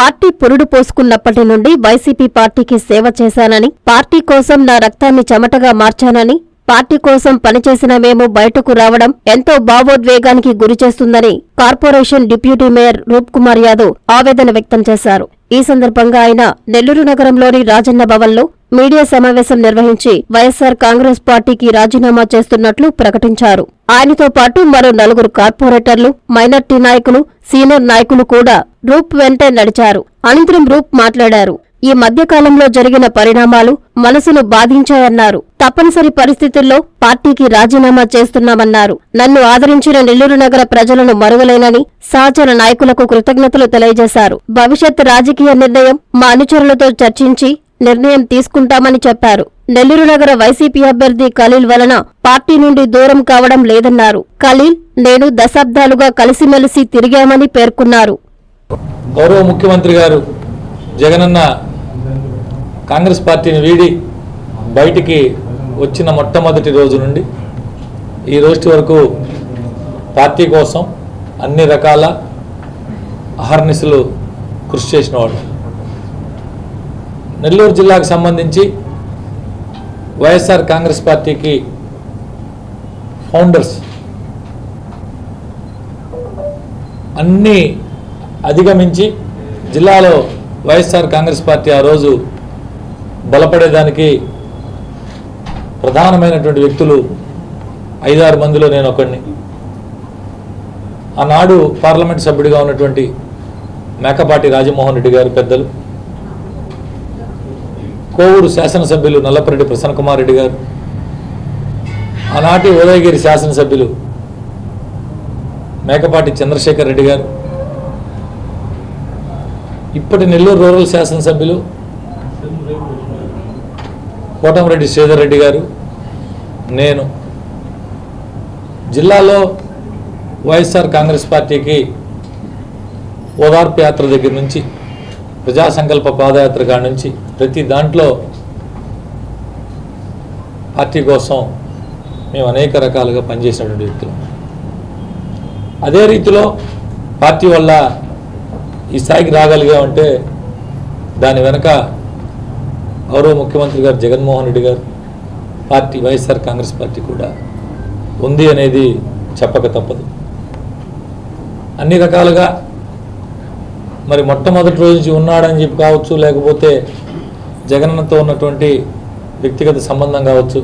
Party పురుడు పోసుకున్నప్పటి నుండి YCP పార్టీకి సేవ చేశానని పార్టీ కోసం నా రక్తాన్ని చెమటగా మార్చానని పార్టీ కోసం పనిచేసిన మేము బయటకు రావడం ఎంతో భావోద్వేగానికి గురిచేస్తుందని corporation deputy mayor Roop Kumar Yadav ఆవేదన వ్యక్తం చేశారు. ఈ సందర్భంగా ఆయన నెల్లూరు నగరంలోని రాజన్న భవన్లో మీడియా సమావేశం నిర్వహించి వైఎస్సార్ కాంగ్రెస్ పార్టీకి రాజీనామా చేస్తున్నట్లు ప్రకటించారు. ఆయనతో పాటు మరో నలుగురు కార్పొరేటర్లు మైనార్టీ నాయకులు సీనియర్ నాయకులు కూడా రూప్ వెంటే నడిచారు. అనంతరం రూప్ మాట్లాడారు. ఈ మధ్యకాలంలో జరిగిన పరిణామాలు మనసును బాధించాయన్నారు. తప్పనిసరి పరిస్థితుల్లో పార్టీకి రాజీనామా చేస్తున్నామన్నారు. నన్ను ఆదరించిన నెల్లూరు నగర ప్రజలను మరువలేనని సహచర నాయకులకు కృతజ్ఞతలు తెలియజేశారు. భవిష్యత్ రాజకీయ నిర్ణయం మా అనుచరులతో చర్చించి నిర్ణయం తీసుకుంటామని చెప్పారు. నెల్లూరు నగర వైసీపీ అభ్యర్థి ఖలీల్ వలన పార్టీ నుండి దూరం కావడం లేదన్నారు. ఖలీల్ నేను దశాబ్దాలుగా కలిసిమెలిసి తిరిగామని పేర్కొన్నారు. గౌరవ ముఖ్యమంత్రి గారు జగనన్న కాంగ్రెస్ పార్టీని వీడి బయటికి వచ్చిన మొట్టమొదటి రోజు నుండి ఈ రోజు వరకు పార్టీ కోసం అన్ని రకాల అహర్నిశలు కృషి చేసినవాడు నెల్లూరు జిల్లాకు సంబంధించి వైఎస్ఆర్ కాంగ్రెస్ పార్టీకి ఫౌండర్స్ అన్నీ అధిగమించి జిల్లాలో వైఎస్ఆర్ కాంగ్రెస్ పార్టీ ఆ రోజు బలపడేదానికి ప్రధానమైనటువంటి వ్యక్తులు ఐదారు మందిలో నేను ఒకడిని ఆనాడు పార్లమెంట్ సభ్యుడిగా ఉన్నటువంటి మేకపాటి రాజమోహన్ రెడ్డి గారు పెద్దలు. కోవూరు శాసనసభ్యులు నల్లపరెడ్డి ప్రసన్నకుమార్ రెడ్డి గారు ఆనాటి ఉదయగిరి శాసనసభ్యులు మేకపాటి చంద్రశేఖర్ రెడ్డి గారు ఇప్పటి నెల్లూరు రూరల్ శాసనసభ్యులు కోటమిరెడ్డి శ్రీధర్ రెడ్డి గారు నేను. జిల్లాలో వైఎస్ఆర్ కాంగ్రెస్ పార్టీకి ఓదార్పు యాత్ర దగ్గర నుంచి ప్రజా సంకల్ప పాదయాత్ర కాడ నుంచి ప్రతి దాంట్లో పార్టీ కోసం మేము అనేక రకాలుగా పనిచేసినటువంటి వ్యక్తులు. అదే రీతిలో పార్టీ వల్ల ఈ స్థాయికి రాగలిగామంటే దాని వెనక గౌరవ ముఖ్యమంత్రి గారు జగన్మోహన్ రెడ్డి గారు పార్టీ వైఎస్ఆర్ కాంగ్రెస్ పార్టీ కూడా ఉంది అనేది చెప్పక తప్పదు. అన్ని రకాలుగా మరి మొట్టమొదటి రోజు నుంచి ఉన్నాడని చెప్పి కావచ్చు లేకపోతే జగనన్నతో ఉన్నటువంటి వ్యక్తిగత సంబంధం కావచ్చు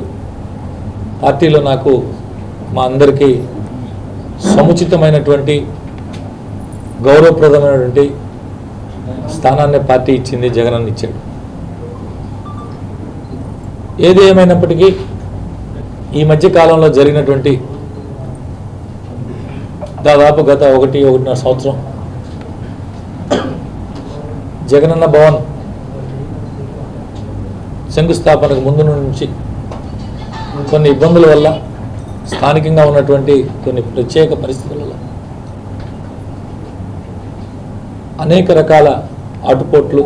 పార్టీలో నాకు మా అందరికీ సముచితమైనటువంటి గౌరవప్రదమైనటువంటి స్థానాన్ని పార్టీ ఇచ్చింది జగనన్న ఇచ్చాడు. ఏది ఏమైనప్పటికీ ఈ మధ్య కాలంలో జరిగినటువంటి దాదాపు గత ఒకటి ఒకటిన్నర సంవత్సరం జగనన్న భవన్ శంకుస్థాపనకు ముందు నుంచి కొన్ని ఇబ్బందుల వల్ల స్థానికంగా ఉన్నటువంటి కొన్ని ప్రత్యేక పరిస్థితుల వల్ల అనేక రకాల ఆటుపోట్లు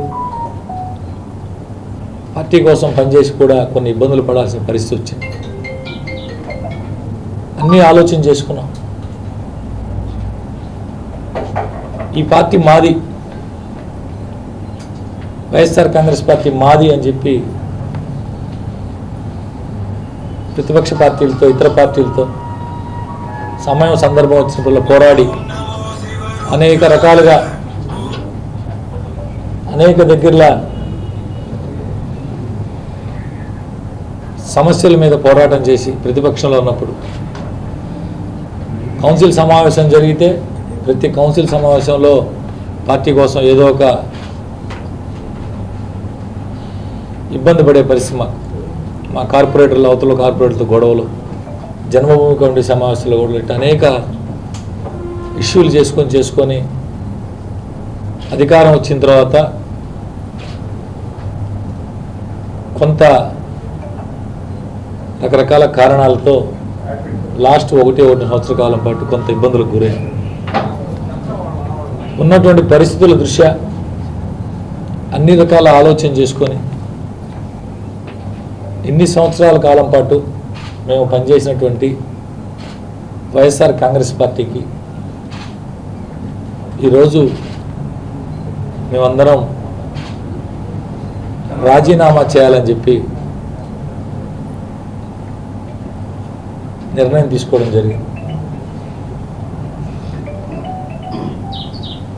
పార్టీ కోసం పనిచేసి కూడా కొన్ని ఇబ్బందులు పడాల్సిన పరిస్థితి వచ్చింది. అన్నీ ఆలోచన చేసుకున్నాం. ఈ పార్టీ మాది వైఎస్ఆర్ కాంగ్రెస్ పార్టీ మాది అని చెప్పి ప్రతిపక్ష పార్టీలతో ఇతర పార్టీలతో సమయం సందర్భం వచ్చినప్పుడు పోరాడి అనేక రకాలుగా అనేక దగ్గరలా సమస్యల మీద పోరాటం చేసి ప్రతిపక్షంలో ఉన్నప్పుడు. కౌన్సిల్ సమావేశం జరిగితే ప్రతి కౌన్సిల్ సమావేశంలో పార్టీ కోసం ఏదో ఒక ఇబ్బంది పడే పరిస్థితి మా కార్పొరేటర్ల అవతల కార్పొరేటర్తో గొడవలు జన్మభూమి కమిటీ సమావేశాలు గొడవలు ఇట్లా అనేక ఇష్యూలు చేసుకొని చేసుకొని అధికారం వచ్చిన తర్వాత కొంత రకరకాల కారణాలతో లాస్ట్ ఒకటి ఒకటి సంవత్సర కాలం పాటు కొంత ఇబ్బందులకు గురైంది ఉన్నటువంటి పరిస్థితుల దృష్ట్యా అన్ని రకాల ఆలోచన చేసుకొని ఇన్ని సంవత్సరాల కాలం పాటు మేము పనిచేసినటువంటి వైఎస్ఆర్ కాంగ్రెస్ పార్టీకి ఈరోజు మేమందరం రాజీనామా చేయాలని చెప్పి నిర్ణయం తీసుకోవడం జరిగింది.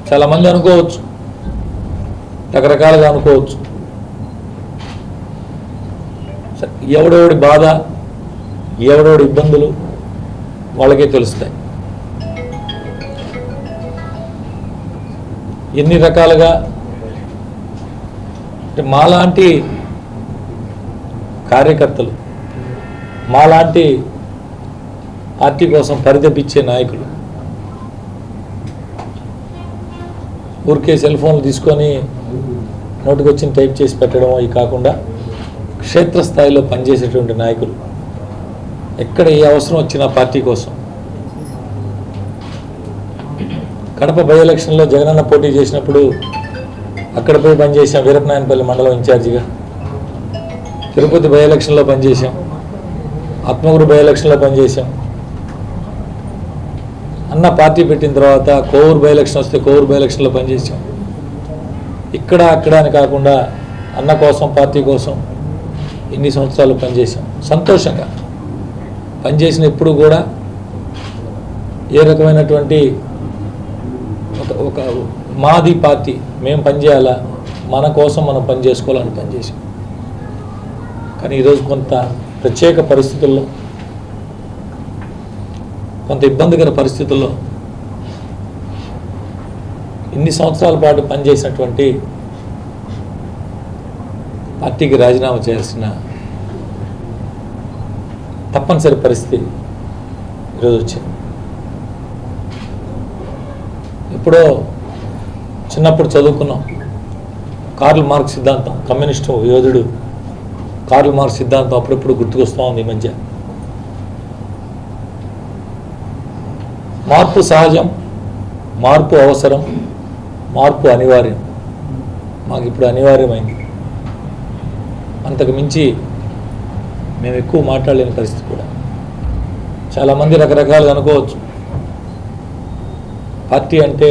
చాలామంది అనుకోవచ్చు రకరకాలుగా అనుకోవచ్చు స- ఎవడెవడి బాధ ఎవడెవడి ఇబ్బందులు వాళ్ళకే తెలుస్తాయి. ఎన్ని రకాలుగా అంటే మాలాంటి కార్యకర్తలు మాలాంటి పార్టీ కోసం పరితపించే నాయకులు ఊరికే సెల్ ఫోన్లు తీసుకొని నోటికొచ్చిన టైప్ చేసి పెట్టడం అవి కాకుండా క్షేత్రస్థాయిలో పనిచేసేటువంటి నాయకులు. ఎక్కడ ఏ అవసరం వచ్చినా పార్టీ కోసం. కడప బై ఎలక్షన్లో జగనన్న పోటీ చేసినప్పుడు అక్కడ పోయి పనిచేసాం వీరపనాయనపల్లి మండలం ఇన్ఛార్జిగా. తిరుపతి బై ఎలక్షన్లో పనిచేసాం ఆత్మగురు బై ఎలక్షన్లో పనిచేసాం అన్న పార్టీ పెట్టిన తర్వాత కోవూరు బై ఎలక్షన్ వస్తే కోవూరు బై ఎలక్షన్లో పనిచేసాం ఇక్కడ అక్కడ అని కాకుండా అన్న కోసం పార్టీ కోసం ఇన్ని సంవత్సరాలు పనిచేసాం సంతోషంగా. పనిచేసిన ఎప్పుడు కూడా ఏ రకమైనటువంటి ఒక ఒక మాది పార్టీ మేము పనిచేయాలా? మన కోసం మనం పని చేసుకోవాలని పనిచేసాం కానీ ఈరోజు కొంత ప్రత్యేక పరిస్థితుల్లో కొంత ఇబ్బందికర పరిస్థితుల్లో ఇన్ని సంవత్సరాల పాటు పనిచేసినటువంటి పార్టీకి రాజీనామా చేయాల్సిన తప్పనిసరి పరిస్థితి ఈరోజు వచ్చింది. ఎప్పుడో చిన్నప్పుడు చదువుకున్నాం. కార్ల్ మార్క్స్ సిద్ధాంతం కమ్యూనిస్టు యోధుడు కార్ల్ మార్క్స్ సిద్ధాంతం అప్పుడప్పుడు గుర్తుకొస్తూ ఉంది ఈ మధ్య. మార్పు సహజం మార్పు అవసరం మార్పు అనివార్యం. మాకు ఇప్పుడు అనివార్యమైంది. అంతకు మించి మేము ఎక్కువ మాట్లాడలేని పరిస్థితి కూడా. చాలామంది రకరకాలుగా అనుకోవచ్చు. పార్టీ అంటే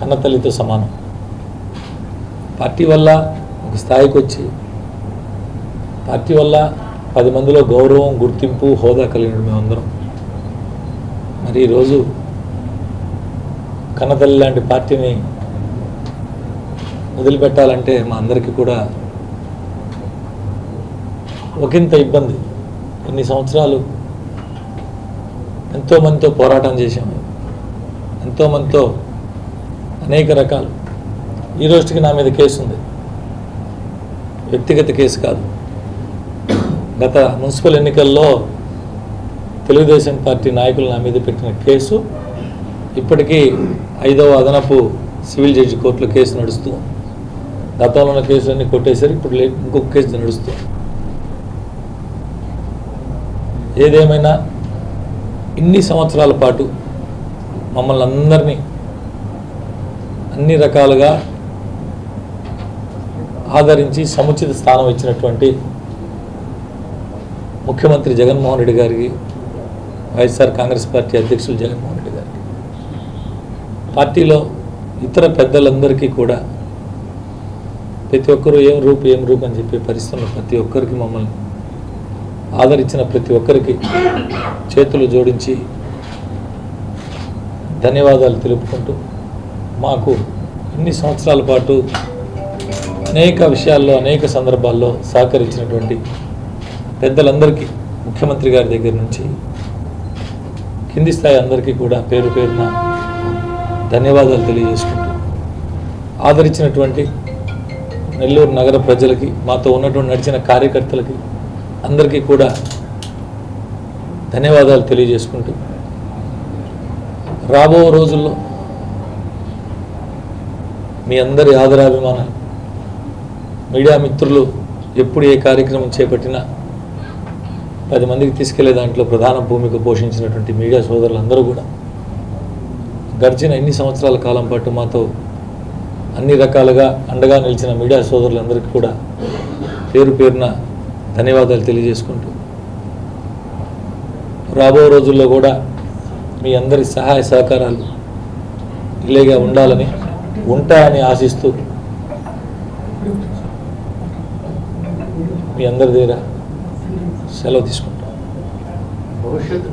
కన్నతల్లితో సమానం. పార్టీ వల్ల ఒక స్థాయికి వచ్చి పార్టీ వల్ల పది మందిలో గౌరవం గుర్తింపు హోదా కలిగిన మేమందరం మరి ఈరోజు కన్నతల్లి లాంటి పార్టీని వదిలిపెట్టాలంటే మా అందరికీ కూడా ఒకంత ఇబ్బంది. కొన్ని సంవత్సరాలు ఎంతోమందితో పోరాటం చేశాము ఎంతోమందితో అనేక రకాలు. ఈ రోజుకి నా మీద కేసు ఉంది. వ్యక్తిగత కేసు కాదు. గత మున్సిపల్ ఎన్నికల్లో తెలుగుదేశం పార్టీ నాయకులు నా మీద పెట్టిన కేసు. ఇప్పటికీ ఐదవ అదనపు సివిల్ జడ్జి కోర్టులో కేసు నడుస్తూ గతంలో ఉన్న కేసులన్నీ కొట్టేశారు ఇప్పుడు ఇంకొక కేసు నడుస్తుంది. ఏదేమైనా ఇన్ని సంవత్సరాల పాటు మమ్మల్ని అందరినీ అన్ని రకాలుగా ఆదరించి సముచిత స్థానం ఇచ్చినటువంటి ముఖ్యమంత్రి జగన్మోహన్ రెడ్డి గారికి వైఎస్ఆర్ కాంగ్రెస్ పార్టీ అధ్యక్షులు జగన్మోహన్ రెడ్డి గారికి పార్టీలో ఇతర పెద్దలందరికీ కూడా ప్రతి ఒక్కరూ ఏం రూపు ఏం రూపు అని చెప్పే పరిస్థితుల్లో ప్రతి ఒక్కరికి మమ్మల్ని ఆదరించిన ప్రతి ఒక్కరికి చేతులు జోడించి ధన్యవాదాలు తెలుపుకుంటూ మాకు ఇన్ని సంవత్సరాల పాటు అనేక విషయాల్లో అనేక సందర్భాల్లో సహకరించినటువంటి పెద్దలందరికీ ముఖ్యమంత్రి గారి దగ్గర నుంచి కింది స్థాయి అందరికీ కూడా పేరు పేరున ధన్యవాదాలు తెలియజేసుకుంటూ ఆదరించినటువంటి నెల్లూరు నగర ప్రజలకి మాతో ఉన్నటువంటి నడిచిన కార్యకర్తలకి అందరికీ కూడా ధన్యవాదాలు తెలియజేసుకుంటూ రాబో రోజుల్లో మీ అందరి ఆదరాభిమానాలు మీడియా మిత్రులు ఎప్పుడు ఏ కార్యక్రమం చేపట్టినా పది మందికి తీసుకెళ్ళే దాంట్లో ప్రధాన భూమిక పోషించినటువంటి మీడియా సోదరులందరూ కూడా గడిచిన ఎన్ని సంవత్సరాల కాలం పాటు మాతో అన్ని రకాలుగా అండగా నిలిచిన మీడియా సోదరులందరికీ కూడా పేరు పేరున ధన్యవాదాలు తెలియజేసుకుంటూ. రాబో రోజుల్లో కూడా మీ అందరి సహాయ సహకారాలు ఇలాగే ఉండాలని ఉంటాయని ఆశిస్తూ మీ అందరి దగ్గర సెలవు తీసుకుంటాం. భవిష్యత్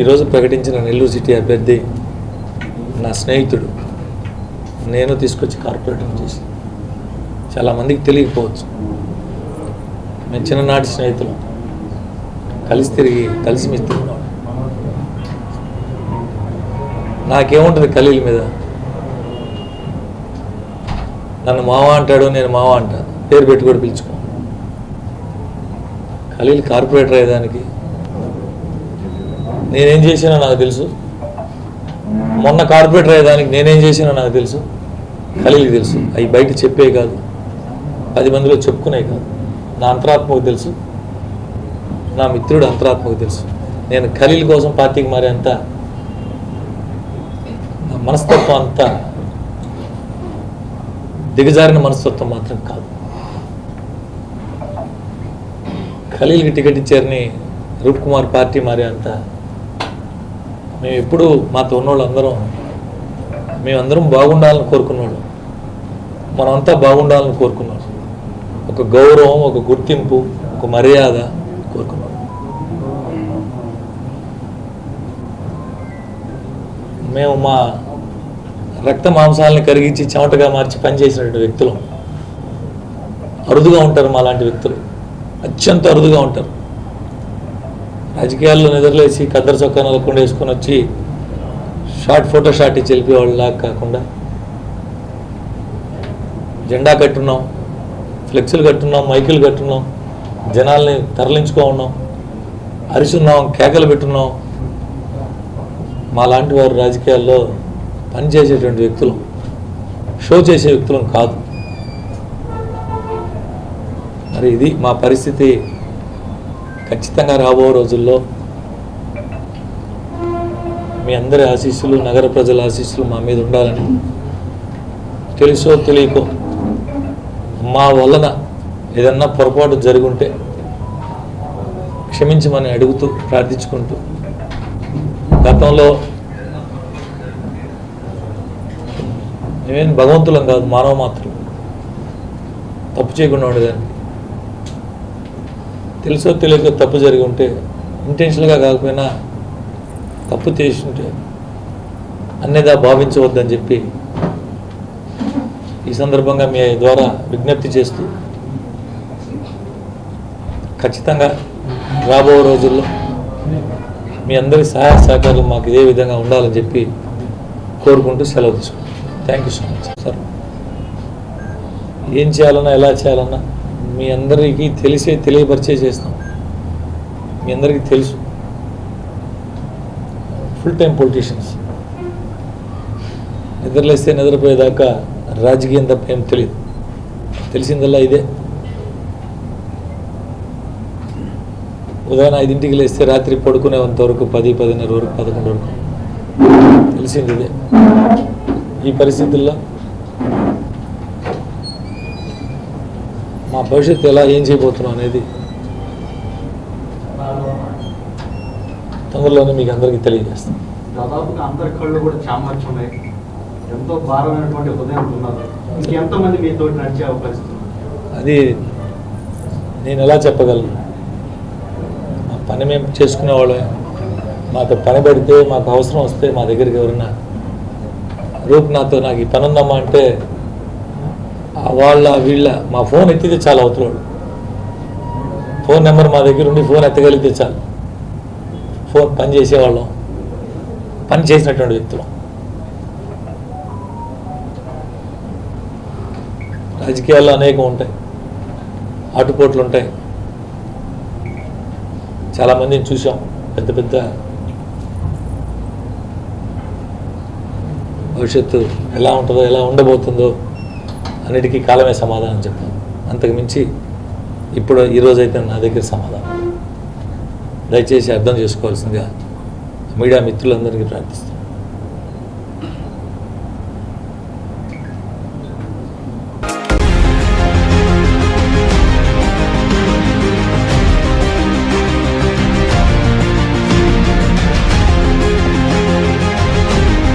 ఈరోజు ప్రకటించిన నెల్లూరు సిటీ అభ్యర్థి నా స్నేహితుడు. నేను తీసుకొచ్చి కార్పొరేటర్ చేసి చాలామందికి తెలియకపోవచ్చు. మేము చిన్ననాటి స్నేహితులు. కలిసి తిరిగి కలిసి మెలిసి తిరుగున్నాం నాకేముంటుంది ఖలీల్ మీద? నన్ను మావ అంటాడు నేను మావ అంటా. పేరు పెట్టి కూడా పిలుచుకో ఖలీల్ కార్పొరేటర్ అయ్యేదానికి నేనేం చేశానో నాకు తెలుసు. మొన్న కార్పొరేటర్ అయ్యేదానికి నేనేం చేసినా నాకు తెలుసు. ఖలీల్కి తెలుసు. అవి బయట చెప్పే కాదు. పది మందిలో చెప్పుకునే కాదు. నా అంతరాత్మకు తెలుసు. నా మిత్రుడు అంతరాత్మకు తెలుసు. నేను ఖలీల్ కోసం పార్టీకి మారేంత నా మనస్తత్వం అంతా దిగజారిన మనస్తత్వం మాత్రం కాదు. ఖలీల్కి టికెట్ ఇచ్చారని రూప్ కుమార్ పార్టీ మారే అంత మేము ఎప్పుడు మాతో ఉన్నోళ్ళు అందరం మేమందరం బాగుండాలని కోరుకున్నాడు మనమంతా బాగుండాలని కోరుకున్నాడు ఒక గౌరవం ఒక గుర్తింపు ఒక మర్యాద కోరుకున్నాడు మేము మా రక్త మాంసాలని కరిగించి చెమటగా మార్చి పనిచేసినటువంటి వ్యక్తులు. అరుదుగా ఉంటారు మా లాంటి వ్యక్తులు. అత్యంత అరుదుగా ఉంటారు. రాజకీయాల్లో నిద్రలేసి కద్దరు చొక్కా నలకుండా వేసుకొని వచ్చి షార్ట్ ఫోటో షాట్ ఇచ్చి వెళ్ళిపోయేవాళ్ళ కాకుండా జెండా కట్టున్నాం. ఫ్లెక్సులు కట్టున్నాం మైకులు కట్టున్నాం జనాల్ని తరలించుకో ఉన్నాం అరిచున్నాం కేకలు పెట్టున్నాం. మా లాంటి వారు రాజకీయాల్లో పనిచేసేటువంటి వ్యక్తులు షో చేసే వ్యక్తులం కాదు. మరి ఇది మా పరిస్థితి. ఖచ్చితంగా రాబో రోజుల్లో మీ అందరి ఆశీస్సులు నగర ప్రజల ఆశీస్సులు మా మీద ఉండాలని. తెలుసో తెలియకో. మా వలన ఏదన్నా పొరపాటు జరుగుంటే క్షమించమని అడుగుతూ ప్రార్థించుకుంటూ గతంలో మేమేం భగవంతులం కాదు మానవ మాత్రం. తప్పు చేయకుండా ఉండేదాన్ని. తెలుసో తెలియక తప్పు జరిగి ఉంటే ఇంటెన్షనల్గా కాకపోయినా తప్పు చేసి ఉంటే అన్నిదా భావించవద్దని చెప్పి ఈ సందర్భంగా మీ ద్వారా విజ్ఞప్తి చేస్తూ ఖచ్చితంగా రాబో రోజుల్లో మీ అందరి సహాయ సహకారాలు మాకు ఇదే విధంగా ఉండాలని చెప్పి కోరుకుంటూ సెలవు తీసుకుంటాం thank you so much sir ఏం చేయాలన్నా ఎలా చేయాలన్నా మీ అందరికీ తెలిసే తెలియపరిచే చేస్తాం. మీ అందరికీ తెలుసు. ఫుల్ టైం పొలిటీషియన్స్ నిద్రలేస్తే నిద్రపోయేదాకా రాజకీయం తప్ప ఏం తెలియదు తెలిసిందల్లా ఇదే. ఉదయం ఐదింటికి లేస్తే రాత్రి పడుకునేంత వరకు పది పదిన్నర వరకు పదకొండు వరకు. తెలిసింది ఇదే. ఈ పరిస్థితుల్లో మా భవిష్యత్తు ఎలా ఏం చేయబోతున్నాం అనేది తొందరలోనే మీకు అందరికీ తెలియజేస్తాం. దాదాపుగా అందరి కళ్ళు కూడా చామర్చమే ఎంతో భారమైనటువంటి హృదయం ఉన్నారు ఇంకెంతమంది మీతో నడిచే అవకాశం అది నేను ఎలా చెప్పగలను? మా పని మేము చేసుకునేవాళ్ళే మాతో పని పడితే మాకు అవసరం వస్తే మా దగ్గరికి ఎవరన్నా రూప్ నాతో నాకు ఈ పని ఉందమ్మా అంటే వాళ్ళ వీళ్ళ మా ఫోన్ ఎత్తితే చాలా అవుతున్నాడు ఫోన్ నెంబర్ మా దగ్గర ఉండి ఫోన్ ఎత్తగలిగితే చాలు. ఫోన్ పని చేసేవాళ్ళం. పని చేసినటువంటి వ్యక్తులు. రాజకీయాల్లో అనేకం ఉంటాయి. ఆటుపోట్లు ఉంటాయి. చాలామందిని చూసాం పెద్ద పెద్ద భవిష్యత్తు ఎలా ఉంటుందో ఎలా ఉండబోతుందో అన్నిటికీ కాలమే సమాధానం చెప్తాను అంతకు మించి ఇప్పుడు ఈరోజైతే నా దగ్గర సమాధానం. దయచేసి అర్థం చేసుకోవాల్సిందిగా మీడియా మిత్రులందరికీ ప్రార్థిస్తాను